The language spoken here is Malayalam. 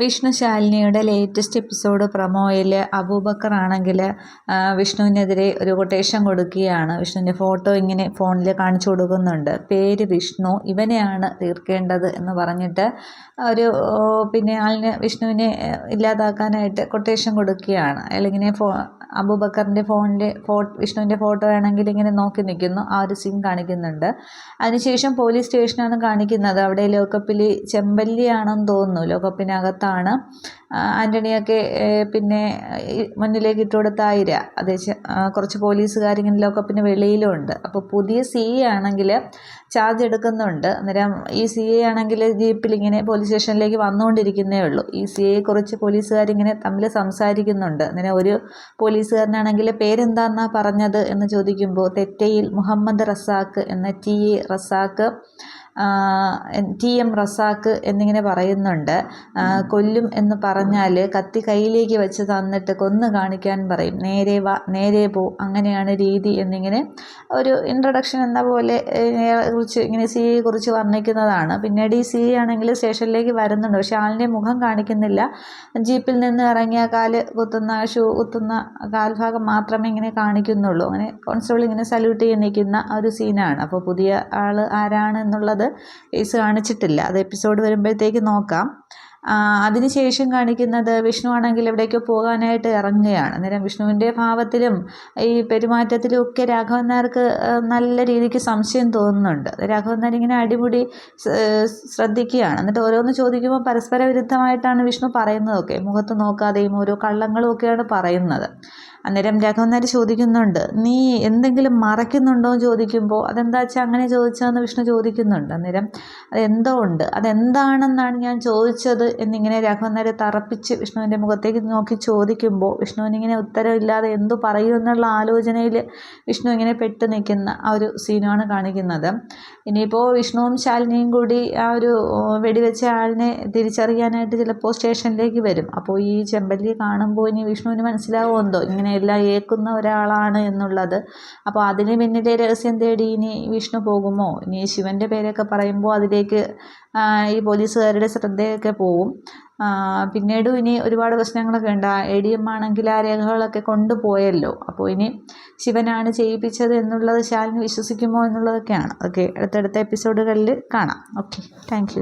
വിഷ്ണു ശാലിനിയുടെ ലേറ്റസ്റ്റ് എപ്പിസോഡ് പ്രൊമോയിൽ അബൂബക്കർ ആണെങ്കിൽ വിഷ്ണുവിനെതിരെ ഒരു കൊട്ടേഷൻ കൊടുക്കുകയാണ്. വിഷ്ണുവിന്റെ ഫോട്ടോ ഇങ്ങനെ ഫോണിൽ കാണിച്ചു കൊടുക്കുന്നുണ്ട്. പേര് വിഷ്ണു ഇവനെയാണ് തീർക്കേണ്ടത് എന്ന് പറഞ്ഞിട്ട് ഒരു പിന്നെ ആളിനെ വിഷ്ണുവിനെ ഇല്ലാതാക്കാനായിട്ട് കൊട്ടേഷൻ കൊടുക്കുകയാണ്. അല്ലെങ്കിൽ ഫോ അബൂബക്കറിന്റെ ഫോണിന്റെ ഫോ വിഷ്ണുവിന്റെ ഫോട്ടോ ആണെങ്കിൽ ഇങ്ങനെ നോക്കി നിൽക്കുന്നു. ആ ഒരു സീൻ കാണിക്കുന്നുണ്ട്. അതിനുശേഷം പോലീസ് സ്റ്റേഷനാണ് കാണിക്കുന്നത്. അവിടെ ലോക്കപ്പിൽ ചെമ്പല്ലിയാണെന്ന് തോന്നുന്നു. ലോക്കപ്പിനകത്ത് ഭാഗത്താണ് ആന്റണിയൊക്കെ പിന്നെ മുന്നിലേക്ക് ഇട്ട് കൊടുത്ത ആയിര അത് കുറച്ച് പോലീസുകാരിങ്ങനെ ലോക്കപ്പിന് വെളിയിലുണ്ട്. അപ്പോൾ പുതിയ സി എ ആണെങ്കിൽ ചാർജ് എടുക്കുന്നുണ്ട്. അന്നേരം ഈ സി എ ആണെങ്കിൽ ജീപ്പിൽ ഇങ്ങനെ പോലീസ് സ്റ്റേഷനിലേക്ക് വന്നുകൊണ്ടിരിക്കുന്നേ ഉള്ളൂ. ഈ സി എ കുറച്ച് പോലീസുകാരിങ്ങനെ തമ്മിൽ സംസാരിക്കുന്നുണ്ട്. അന്നേരം ഒരു പോലീസുകാരനാണെങ്കിൽ പേരെന്താന്നാ പറഞ്ഞത് എന്ന് ചോദിക്കുമ്പോൾ തെറ്റയിൽ മുഹമ്മദ് റസാക്ക് എന്ന T A Razak T M Razak എന്നിങ്ങനെ പറയുന്നുണ്ട്. കൊല്ലും എന്ന് പറഞ്ഞാൽ കത്തി കയ്യിലേക്ക് വെച്ച് തന്നിട്ട് കൊന്നു കാണിക്കാൻ പറയും. നേരെ വാ നേരെ പോ അങ്ങനെയാണ് രീതി എന്നിങ്ങനെ ഒരു ഇൻട്രൊഡക്ഷൻ എന്ന പോലെ കുറിച്ച് ഇങ്ങനെ സി എയെ കുറിച്ച് വർണിക്കുന്നതാണ്. പിന്നീട് ഈ സി ആണെങ്കിൽ സ്റ്റേഷനിലേക്ക് വരുന്നുണ്ട്. പക്ഷേ ആളിന്റെ മുഖം കാണിക്കുന്നില്ല. ജീപ്പിൽ നിന്ന് ഇറങ്ങിയ കാൽ കുത്തുന്ന ഷൂ കുത്തുന്ന കാൽഭാഗം മാത്രമേ ഇങ്ങനെ കാണിക്കുന്നുള്ളൂ. അങ്ങനെ കോൺസ്റ്റബിൾ ഇങ്ങനെ സല്യൂട്ട് ചെയ്ത് നിൽക്കുന്ന ഒരു സീനാണ് അപ്പോൾ പുതിയ ആൾ ആരാണ് എന്നുള്ളത് കേസ് കാണിച്ചിട്ടില്ല. അത് എപ്പിസോഡ് വരുമ്പോഴത്തേക്ക് നോക്കാം. അതിനുശേഷം കാണിക്കുന്നത് വിഷ്ണു ആണെങ്കിൽ എവിടേക്കോ പോകാനായിട്ട് ഇറങ്ങുകയാണ്. അന്നേരം വിഷ്ണുവിന്റെ ഭാവത്തിലും ഈ പെരുമാറ്റത്തിലും ഒക്കെ രാഘവൻ നായർക്ക് നല്ല രീതിക്ക് സംശയം തോന്നുന്നുണ്ട്. രാഘവൻ നായർ ഇങ്ങനെ അടിമുടി ശ്രദ്ധിക്കുകയാണ്. എന്നിട്ട് ഓരോന്ന് ചോദിക്കുമ്പോൾ പരസ്പര വിരുദ്ധമായിട്ടാണ് വിഷ്ണു പറയുന്നതൊക്കെ. മുഖത്ത് നോക്കാതെയും ഓരോ കള്ളങ്ങളും ഒക്കെയാണ് പറയുന്നത്. അന്നേരം രാഘവൻ ചോദിക്കുന്നുണ്ട് നീ എന്തെങ്കിലും മറയ്ക്കുന്നുണ്ടോ? എന്ന് ചോദിക്കുമ്പോൾ അതെന്താ വെച്ചാൽ അങ്ങനെ ചോദിച്ചതെന്ന് വിഷ്ണു ചോദിക്കുന്നുണ്ട്. അന്നേരം അതെന്തോ ഉണ്ട്? അതെന്താണെന്നാണ് ഞാൻ ചോദിച്ചത്? എന്നിങ്ങനെ രാഘവൻ തറപ്പിച്ച് വിഷ്ണുവിന്റെ മുഖത്തേക്ക് നോക്കി ചോദിക്കുമ്പോൾ വിഷ്ണുവിനിങ്ങനെ ഉത്തരവില്ലാതെ എന്തു എന്നുള്ള ആലോചനയിൽ വിഷ്ണു ഇങ്ങനെ പെട്ട് നിൽക്കുന്ന ആ ഒരു സീനാണ് കാണിക്കുന്നത്. ഇനിയിപ്പോൾ വിഷ്ണുവും ശാലിനിയും കൂടി ആ ഒരു വെടിവെച്ച ആളിനെ തിരിച്ചറിയാനായിട്ട് ചിലപ്പോൾ സ്റ്റേഷനിലേക്ക് വരും. അപ്പോൾ ഈ ചെമ്പല്ലി കാണുമ്പോൾ ഇനി വിഷ്ണുവിന് മനസ്സിലാവുമെന്തോ? ഇങ്ങനെ എല്ലാം ഏൽക്കുന്ന ഒരാളാണ് എന്നുള്ളത്. അപ്പോൾ അതിന് പിന്നിലെ രഹസ്യം തേടി ഇനി വിഷ്ണു പോകുമോ? ഇനി ശിവന്റെ പേരൊക്കെ പറയുമ്പോൾ അതിലേക്ക് ഈ പോലീസുകാരുടെ ശ്രദ്ധയൊക്കെ പോവും. പിന്നീട് ഇനി ഒരുപാട് പ്രശ്നങ്ങളൊക്കെ ഉണ്ട്. എ ഡി എം ആണെങ്കിൽ ആ രേഖകളൊക്കെ കൊണ്ടുപോയല്ലോ. അപ്പോൾ ഇനി ശിവനാണ് ചെയ്യിപ്പിച്ചത് എന്നുള്ളത് ശാലിന് വിശ്വസിക്കുമോ എന്നുള്ളതൊക്കെയാണ്. ഓക്കെ അടുത്തടുത്ത എപ്പിസോഡുകളിൽ കാണാം. Okay thank